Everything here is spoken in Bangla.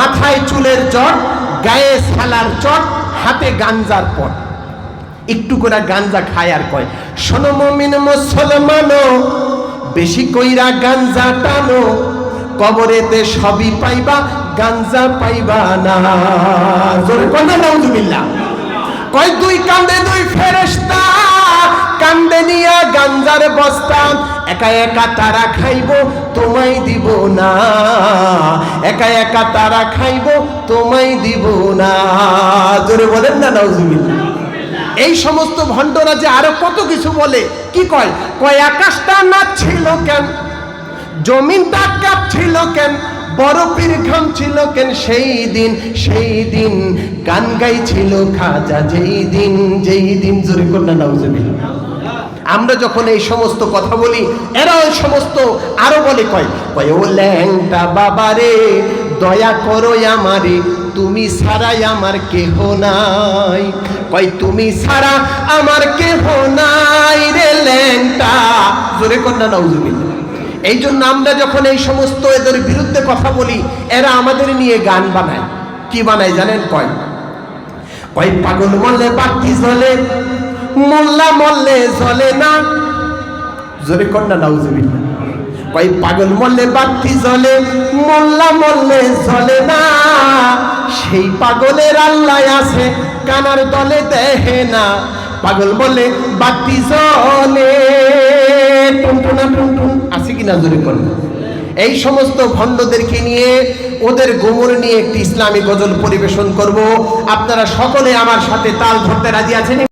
মাথায় চুলের চট, গায়ে সালার চট, হাতে গাঞ্জার পট। একটু করে গাঞ্জা খায় আর কয়, শোনো মমিন মুসলমানো, বেশি কইরা গাঞ্জা টানো, কবরেতে সবই পাইবা, গাঞ্জা পাইবা না। জোরে কন্যা নাউজুবিল্লাহ। কয়, দুই কান্দে দুই ফেরেশতা, কান্দে নিয়া গাঞ্জার বস্তা একা একা তারা খাইব, তোমায় দিব না। একা একা তারা খাইব, তোমায় দিব না। জোরে বলেন না, নাউজুবিল্লাহ। এই সমস্ত ভণ্ডরা যে আরও কত কিছু বলে, কি কয়? কয়, আকাশটা না ছিল কেন? জমিনটা কাঁপছিল কেন? বরফের ঘাম ছিল কেন? সেই দিন সেই দিন গান গাইছিল খাজা, যেই দিন যেই দিন। জোরে কন্যা নাউজুবিল্লাহ। আমরা যখন এই সমস্ত কথা বলি, এরা ওই সমস্ত আরও বলে কয় কয়, ও ল্যাংটা বাবারে দয়া করো আমারে, তুমি ছাড়াই আমার কেহ নাই। কয়, তুমি ছাড়া আমার কেহ নাই রে ল্যাংটা। জোরে কন্যা, নাউজুবিল্লাহ। এই জন্য আমরা যখন এই সমস্ত এদের বিরুদ্ধে কথা বলি, এরা আমাদের নিয়ে গান বানায়। কি বানায় জানেন? কয় কয়, পাগল মরলে বাতি জ্বলে মোল্লা মরলে জ্বলে না। জোরে কন্যা নাউজুবিল্লাহ। কয় পাগল মরলে বাতি জ্বলে, মোল্লা মরলে জ্বলে না। সেই পাগলের আল্লাহ আছে, কানার দলে দেহে না। পাগল বলে বাতি জ্বলে। টুনটুনা, টুনটুন, আছে কিনা জোরে কন্যা এই সমস্ত ভণ্ডদেরকে নিয়ে ওদের গোমর নিয়ে একটি ইসলামী গজল পরিবেশন করব। আপনারা সকলে আমার সাথে তাল ধরতে রাজি আছেন?